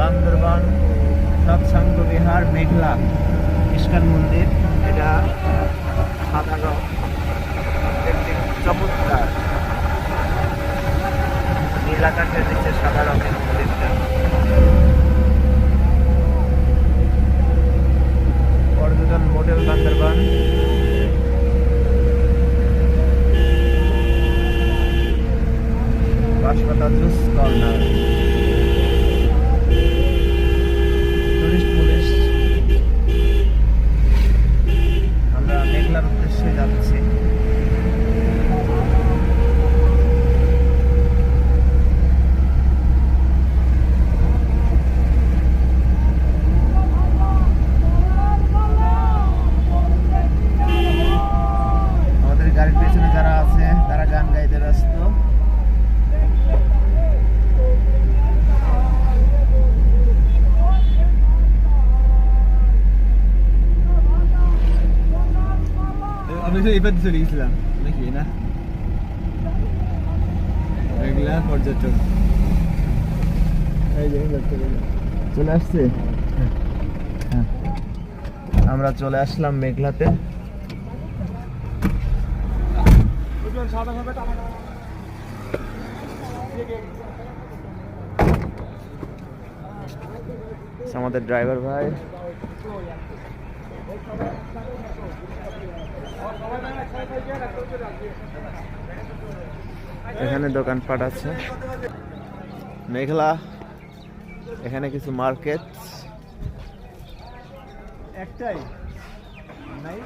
বান্দরবান সৎসঙ্গ বিহার মেঘলা ISKCON মন্দির। এটা রং দেখতে চমৎকার নীল আকাশের নিচে সাদা রঙের মন্দিরটা। পর্যটন মোটেল বান্দরবান। বাঁশপাতা জুস কর্নার। গান গাইতে ব্যস্ত। আমি চলে গেছিলাম। নাকি, না? পর্যটক। চলে। আসছে? হ্যাঁ। আমরা চলে আসলাম মেঘলাতে। আমাদের ড্রাইভার ভাই। এখানে দোকানপাট আছে। মেঘলা এখানে কিছু মার্কেট একটাই। নাই।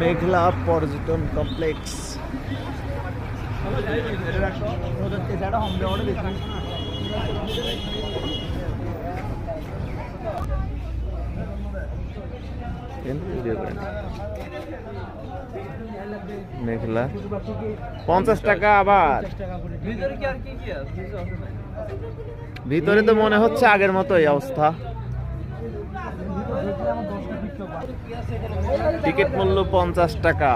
মেঘলা পর্যটন কমপ্লেক্স। মেঘলা। পঞ্চাশ টাকা আবার। ভিতরে তো মনে হচ্ছে আগের মতোই অবস্থা। টিকিট মূল্য পঞ্চাশ টাকা।